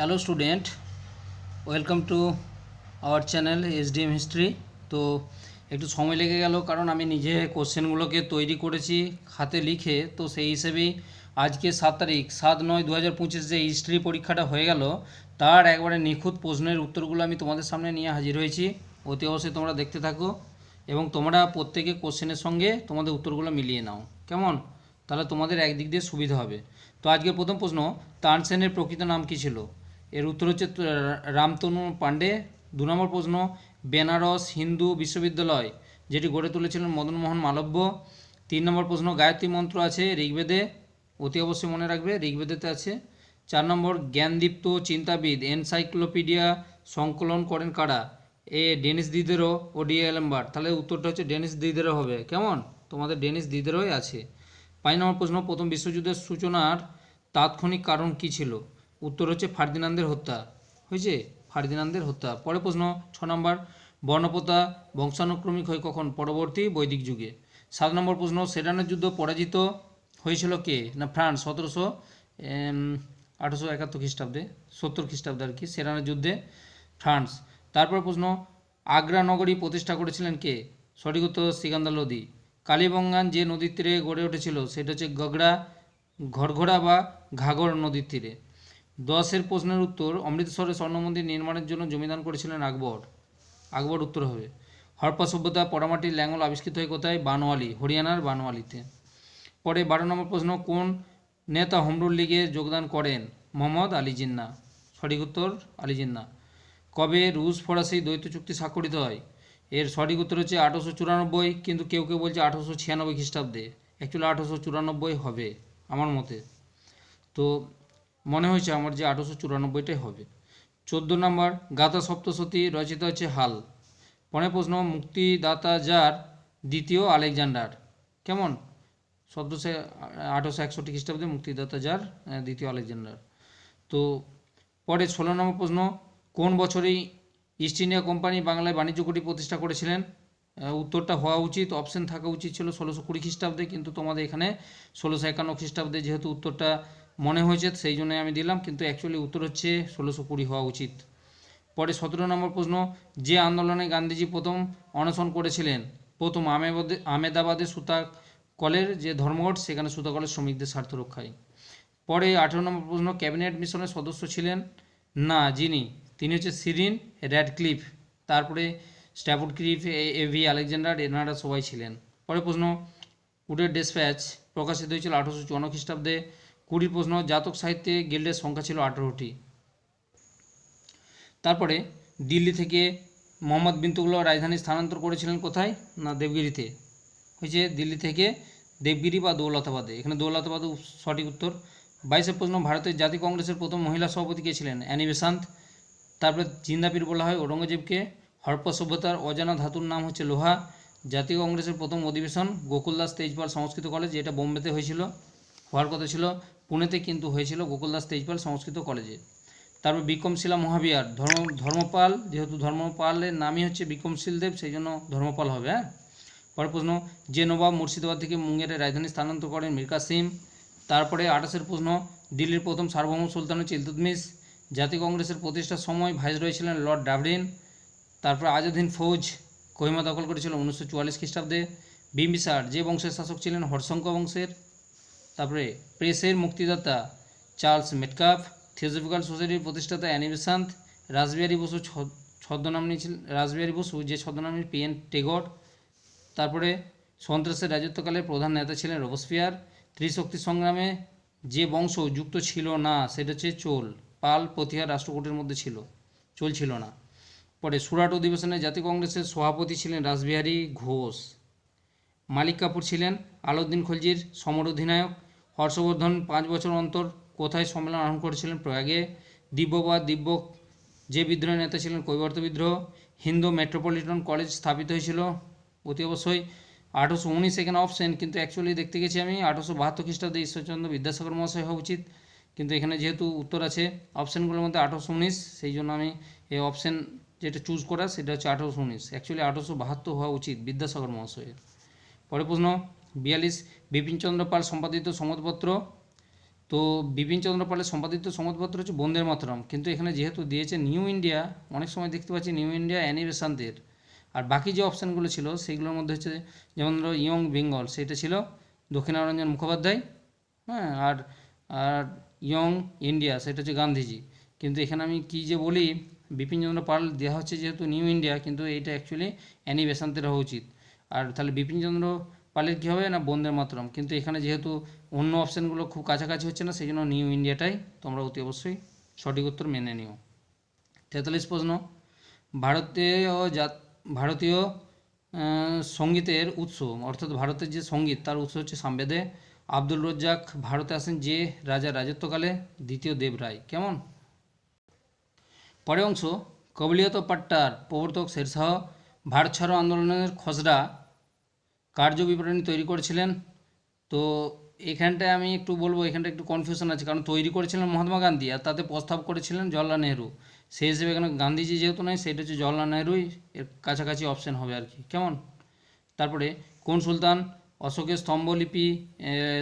Hello student welcome to our channel SDM history তো একটু সময় লেগে গেল, কারণ আমি নিজে কোশ্চেনগুলোকে তৈরি করেছি হাতে লিখে। তো সেই হিসেবেই আজকে সাত তারিখ, সাত নয় দু হাজার পঁচিশ যে হিস্ট্রি পরীক্ষাটা হয়ে গেল, তার একবারে নিখুঁত প্রশ্নের উত্তরগুলো আমি তোমাদের সামনে নিয়ে হাজির হয়েছি। অতি অবশ্যই তোমরা দেখতে থাকো এবং তোমরা প্রত্যেকে কোশ্চেনের সঙ্গে তোমাদের উত্তরগুলো মিলিয়ে নাও। কেমন? তাহলে তোমাদের একদিক দিয়ে সুবিধা হবে। তো আজকের প্রথম প্রশ্ন, তানসেনের প্রকৃত নাম কী ছিল? এর উত্তর হচ্ছে রামতনু পাণ্ডে, দু নম্বর প্রশ্ন, বেনারস হিন্দু বিশ্ববিদ্যালয়, যেটি গড়ে তুলেছিলেন মদনমোহন মালব্য। তিন নম্বর প্রশ্ন, গায়ত্রী মন্ত্র আছে ঋগ্বেদে? অতি অবশ্যই মনে রাখবে, ঋগ্বেদেতে আছে। চার নম্বর, জ্ঞানদীপ্ত চিন্তাবিদ, এনসাইক্লোপিডিয়া সংকলন করেন কারা? এ, ডেনিস দিদেরও ও ডি এলেম্বার। তাহলে উত্তরটা হচ্ছে ডেনিস দিদেরও হবে। কেমন? তোমাদের ডেনিস দিদেরোই আছে। পাঁচ নম্বর প্রশ্ন, প্রথম বিশ্বযুদ্ধের সূচনার তাৎক্ষণিক কারণ কী ছিল? উত্তর হচ্ছে ফার্দিনান্দের হত্যা। হয়েছে? ফার্দিনান্দের হত্যা। পরে প্রশ্ন, ছ নম্বর বর্ণপ্রথা বংশানুক্রমিক হয় কখন? পরবর্তী বৈদিক যুগে। সাত নম্বর প্রশ্ন, সেডানের যুদ্ধ পরাজিত হয়েছিল কে? না, ফ্রান্স। সতেরোশো আঠারোশো একাত্তর খ্রিস্টাব্দে, সত্তর খ্রিস্টাব্দে আর কি, সেডানের যুদ্ধে ফ্রান্স। তারপর প্রশ্ন, আগ্রা নগরী প্রতিষ্ঠা করেছিলেন কে? সঠিক উত্তর, সিকান্দার লোদি কালীবঙ্গান যে নদীর তীরে গড়ে উঠেছিল, সেটা হচ্ছে গগড়া ঘরঘোড়া বা ঘাগর নদীর তীরে। দশের প্রশ্নের উত্তর অমৃতসরে স্বর্ণ মন্দির নির্মাণের জন্য জমিদান করেছিলেন আকবর। আকবর উত্তর হবে, হরপ্পা সভ্যতা পরামাটির ল্যাঙ্গল আবিষ্কৃত হয় কোথায়? বানোয়ালি হরিয়ানার বানোয়ালিতে পরে বারো নম্বর প্রশ্ন, কোন নেতা হোমরুল লীগে যোগদান করেন? মোহাম্মদ আলী জিন্না। সঠিক উত্তর, আলী জিন্না। কবে রুশ ফরাসি দ্বৈত চুক্তি স্বাক্ষরিত হয়? এর সঠিক উত্তর হচ্ছে আঠারোশো চুরানব্বই, কিন্তু কেউ কেউ বলছে আঠারোশো ছিয়ানব্বই খ্রিস্টাব্দে। অ্যাকচুয়ালি আঠারোশো চুরানব্বই হবে, আমার মতে। তো মনে হয়েছে আমার যে আঠারোশো চুরানব্বইটাই হবে। চোদ্দ নম্বর, গাথা সপ্তশতী রচিত হচ্ছে হাল। পরের প্রশ্ন, মুক্তিদাতা যার? দ্বিতীয়, আলেকজান্ডার। কেমন? সতেরোশো, আঠারোশো একষট্টি খ্রিস্টাব্দে মুক্তিদাতা যার? দ্বিতীয় আলেকজান্ডার। তো পরে ষোলো নম্বর প্রশ্ন, কোন বছরেই ইস্ট ইন্ডিয়া কোম্পানি বাংলায় বাণিজ্য কুটি প্রতিষ্ঠা করেছিলেন? উত্তরটা হওয়া উচিত, অপশন থাকা উচিত ছিল ষোলোশো কুড়ি খ্রিস্টাব্দে, কিন্তু তোমাদের এখানে ষোলোশো একান্ন খ্রিস্টাব্দে যেহেতু উত্তরটা মনে হয়েছে, সেই জন্য আমি দিলাম, কিন্তু অ্যাকচুয়ালি উত্তর হচ্ছে ষোলোশো কুড়ি হওয়া উচিত। পরে সতেরো নম্বর প্রশ্ন, যে আন্দোলনে গান্ধীজি প্রথম অনশন করেছিলেন, প্রথম আমেবাদে, আমেদাবাদে সুতা কলের যে ধর্মঘট, সেখানে সুতা কলের শ্রমিকদের স্বার্থ রক্ষায়। পরে আঠেরো নম্বর প্রশ্ন, ক্যাবিনেট মিশনের সদস্য ছিলেন? না, যিনি? তিনি হচ্ছে সিরিন র্যাডক্লিফ, তারপরে Stafford Cripps A V Alexander, এনারা সবাই ছিলেন। পরে প্রশ্ন উডের ডেসপ্যাচ প্রকাশিত হয়েছিল আঠারোশো চুয়ান্ন খ্রিস্টাব্দে। কুড়ির প্রশ্ন, জাতক সাহিত্যে গিল্ডের সংখ্যা ছিল আঠারোটি। তারপরে দিল্লি থেকে মোহাম্মদ বিন তুগলক রাজধানী স্থানান্তর করেছিলেন কোথায়? না, দেবগিরিতে। হয়েছে দিল্লি থেকে দেবগিরি বা দৌলতাবাদে। এখানে দৌলতাবাদ সঠিক উত্তর। বাইশে প্রশ্ন, ভারতের জাতীয় কংগ্রেসের প্রথম মহিলা সভাপতি কে ছিলেন? Annie Besant. তারপরে জিন্দাপীর বলা হয় ঔরঙ্গজেবকে। হরপ্পা সভ্যতার অজানা ধাতুর নাম হচ্ছে লোহা। জাতীয় কংগ্রেসের প্রথম অধিবেশন গোকুলদাস তেজপাল সংস্কৃত কলেজ, যেটা বোম্বেতে হয়েছিল। হওয়ার কথা ছিল পুনেতে কিন্তু হয়েছিল গোকুলদাস তেজপাল সংস্কৃত কলেজে। তারপর বিক্রমশিলা মহাবিহার। ধর্ম, ধর্মপাল, যেহেতু ধর্মপালের নামই হচ্ছে বিক্রমশীল দেব, সেই জন্য ধর্মপাল হবে হ্যাঁ? পরের প্রশ্ন যে নবাব মুর্শিদাবাদ থেকে মুঙ্গেরের রাজধানী স্থানান্তর করেন মীর কাসিম। তারপরে আঠাশের প্রশ্ন, দিল্লির প্রথম সার্বভৌম সুলতান ইলতুতমিশ জাতীয় কংগ্রেসের প্রতিষ্ঠার সময় ভাইসরয় ছিলেন লর্ড ডাভরিন তারপর আজাদিন ফৌজ, কহিমা দখল করেছিল উনিশশো চুয়াল্লিশ খ্রিস্টাব্দে। বিম্বিসার, যে বংশের শাসক ছিলেন হর্ষঙ্ক বংশের। তারপরে প্রেসের মুক্তিদাতা চার্লস মেটকাফ থিওজফিক্যাল সোসাইটির প্রতিষ্ঠাতা অ্যানি বেসান্ত, রাসবিহারী বসু ছদ্মনাম নিয়েছিলেন রাসবিহারী বসু, যে ছদ্মনাম নিয়ে পি এন টেগর। তারপরে সন্ত্রাসের রাজত্বকালে প্রধান নেতা ছিলেন রোবসফিয়ার। ত্রিশক্তি সংগ্রামে যে বংশ যুক্ত ছিল না, সেটা হচ্ছে চোল। পাল প্রতিহার রাষ্ট্রকূটের মধ্যে ছিল, চোল ছিল না। পরে সুরাট অধিবেশনে জাতীয় কংগ্রেসের সভাপতি ছিলেন রাসবিহারী ঘোষ। মালিক কাপুর ছিলেন আলাউদ্দিন খলজির সমর অধিনায়ক। হর্ষবর্ধন পাঁচ বছর অন্তর কোথায় সম্মেলন আরম্ভ করেছিলেন প্রয়াগে? দিব্য বা দিব্য যে বিদ্রোহ নেতা ছিলেন কৈবর্ত বিদ্রোহ, হিন্দু মেট্রোপলিটন কলেজ স্থাপিত হয়েছিল অতি অবশ্যই আঠারোশো উনিশ এখানে অপশন কিন্তু অ্যাকচুয়ালি দেখতে গেছি আমি আঠারোশো বাহাত্তর খ্রিস্টাব্দে ঈশ্বরচন্দ্র বিদ্যাসাগর মহাশয় হওয়া উচিত। কিন্তু এখানে যেহেতু উত্তর আছে অপশানগুলোর মধ্যে আঠারোশো উনিশ, সেই জন্য আমি এই অপশান যেটা চুজ করা, সেটা হচ্ছে আঠারোশো উনিশ। অ্যাকচুয়ালি আঠারোশো বাহাত্তর হওয়া উচিত বিদ্যাসাগর মহাশয়ের। পরের প্রশ্ন বিয়াল্লিশ বিপিনচন্দ্র পাল সম্পাদিত সংবাদপত্র। তো বিপিন চন্দ্র পালের সম্পাদিত সংবাদপত্র হচ্ছে বন্দের মাতরম। কিন্তু এখানে যেহেতু দিয়েছে নিউ ইন্ডিয়া, অনেক সময় দেখতে পাচ্ছি নিউ ইন্ডিয়া অ্যানি বেসান্তের আর বাকি যে অপশানগুলো ছিল, সেইগুলোর মধ্যে হচ্ছে যেমন ধরো ইয়ং বেঙ্গল সেটা ছিল দক্ষিণারঞ্জন মুখোপাধ্যায় হ্যাঁ আর আর ইয়ং ইন্ডিয়া, সেটা হচ্ছে গান্ধীজি। কিন্তু এখানে আমি কী যে বলি বিপিন চন্দ্র পাল দেওয়া হচ্ছে যেহেতু নিউ ইন্ডিয়া, কিন্তু এইটা অ্যাকচুয়ালি অ্যানি বেসান্তের হওয়া উচিত। আর তাহলে বিপিন পালের কী হবে না বন্দের মাতরম? কিন্তু এখানে যেহেতু অন্য অপশানগুলো খুব কাছাকাছি হচ্ছে না, সেই জন্য নিউ ইন্ডিয়াটাই তোমরা অতি অবশ্যই সঠিক উত্তর মেনে নিও। তেতাল্লিশ প্রশ্ন, ভারতীয় জাত, ভারতীয় সঙ্গীতের উৎস, অর্থাৎ ভারতের যে সংগীত, তার উৎস হচ্ছে সামবেদে। আব্দুল রজ্জাক ভারতে আসেন যে রাজা রাজত্বকালে, দ্বিতীয় দেব রায় কেমন? পরে অংশ, কবলিয়ত পাট্টার, প্রবর্তক শেরশাহ, ভারত ছাড়ো আন্দোলনের খসড়া কার্য বিবরণী তৈরি করেছিলেন। তো এখানটায় আমি একটু বলব এখানটা একটু কনফিউশন আছে, কারণ তৈরি করেছিলেন মহাত্মা গান্ধী আর তাতে প্রস্তাব করেছিলেন জওয়াহরলাল নেহরু। সেই হিসেবে এখানে গান্ধীজি যেহেতু নয় সেটা হচ্ছে জওয়াহরলাল নেহরুই, এর কাছাকাছি অপশন হবে আর কি। কেমন? তারপরে কোন সুলতান অশোকের স্তম্ভলিপি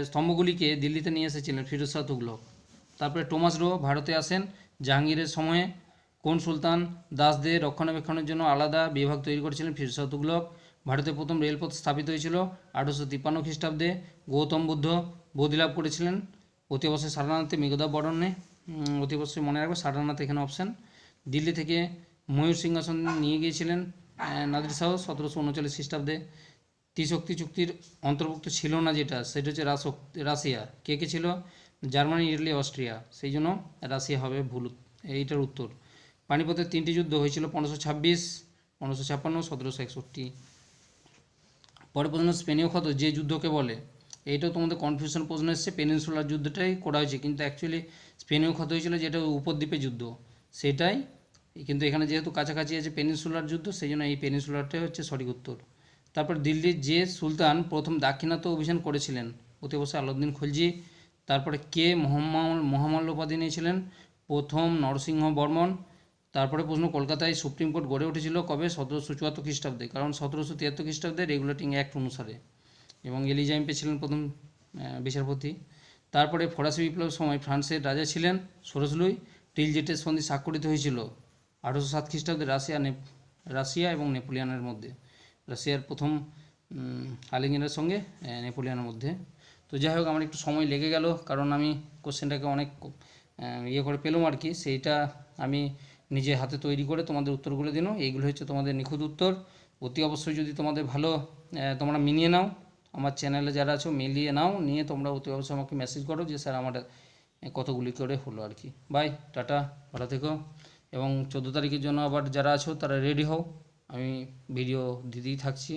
স্তম্ভগুলিকে দিল্লিতে নিয়ে এসেছিলেন, ফিরোজ শাহ তুগলক। তারপরে টোমাস রো ভারতে আসেন, জাহাঙ্গীরের সময়ে। কোন সুলতান দাসদের রক্ষণাবেক্ষণের জন্য আলাদা বিভাগ তৈরি করেছিলেন, ফিরোজ শাহ তুগলক। ভারতে প্রথম রেলপথ স্থাপিত হয়েছিল আঠারোশো তিপ্পান্ন খ্রিস্টাব্দে। গৌতম বুদ্ধ বোধিলাভ করেছিলেন। অতি অবশ্যই মেঘদা বরণে অতি অবশ্যই মনে রাখবে সারনাথ এখানে অপশান দিল্লি থেকে ময়ূর সিংহাসন নিয়ে গিয়েছিলেন নাদির শাহ সতেরোশো উনচল্লিশ খ্রিস্টাব্দে। ত্রিশক্তি চুক্তির অন্তর্ভুক্ত ছিল না যেটা, সেটা হচ্ছে রাশিয়া। কে কে ছিল? Germany, Italy, Austria. সেই জন্য রাশিয়া হবে ভুল এইটার উত্তর। পানিপথের তিনটি যুদ্ধ হয়েছিল পনেরোশো ছাব্বিশ, পনেরোশো ছাপ্পান্ন, সতেরোশো একষট্টি। পরে প্রশ্ন স্পেনীয় ক্ষত, যে যুদ্ধকে বলে। এইটাও তোমাদের কনফিউশন প্রশ্ন এসছে পেনিনসুলার যুদ্ধটাই করা হয়েছে। কিন্তু অ্যাকচুয়ালি স্পেনীয় ক্ষত হয়েছিল যেটা উপদ্বীপের যুদ্ধ। সেটাই, কিন্তু এখানে যেহেতু কাছাকাছি আছে পেনিনসুলার যুদ্ধ, সেই জন্য এই পেনিনসুলারটাই হচ্ছে সঠিক উত্তর। তারপর দিল্লির যে সুলতান প্রথম দাক্ষিণাত্য অভিযান করেছিলেন, অতি অবশ্যই আলাউদ্দিন খলজি, তারপরে কে মহাম্মল মহামাল্য উপাধি নিয়েছিলেন? প্রথম নরসিংহ বর্মন তারপরে প্রশ্ন, কলকাতায় সুপ্রিম কোর্ট গড়ে উঠেছিল কবে? সতেরোশো চুয়াত্তর খ্রিস্টাব্দে, কারণ সতেরোশো তিয়াত্তর খ্রিস্টাব্দে রেগুলেটিং অ্যাক্ট অনুসারে। এবং এলিজাইম্পে ছিলেন প্রথম বিচারপতি। তারপরে ফরাসি বিপ্লবের সময় ফ্রান্সের রাজা ছিলেন সরসলুই টিলজেটের সন্ধি স্বাক্ষরিত হয়েছিল আঠারোশো সাত খ্রিস্টাব্দে রাশিয়া নেপ, রাশিয়া এবং নেপোলিয়ানের মধ্যে। রাশিয়ার প্রথম আলেকজান্ডারের সঙ্গে নেপোলিয়ানের মধ্যে। তো যাই হোক, আমার একটু সময় লেগে গেল, কারণ আমি কোশ্চেনটাকে অনেক ইয়ে করে পেলাম আর কি। সেইটা আমি নিজে হাতে তৈরি করে তোমাদের উত্তরগুলো দিন। এইগুলো হচ্ছে তোমাদের নিখুঁত উত্তর। অতি অবশ্যই যদি তোমাদের ভালো তোমরা মিলিয়ে নাও, আমার চ্যানেলে যারা আছো মিলিয়ে নাও, নিয়ে তোমরা অতি অবশ্যই আমাকে মেসেজ করো যে, স্যার, আমার কতগুলি করে হলো আর কি। বাই টাটা, ভালো থেকো। এবং চোদ্দ তারিখের জন্য আবার যারা আছো, তারা রেডি হও। আমি ভিডিও দিতেই থাকছি।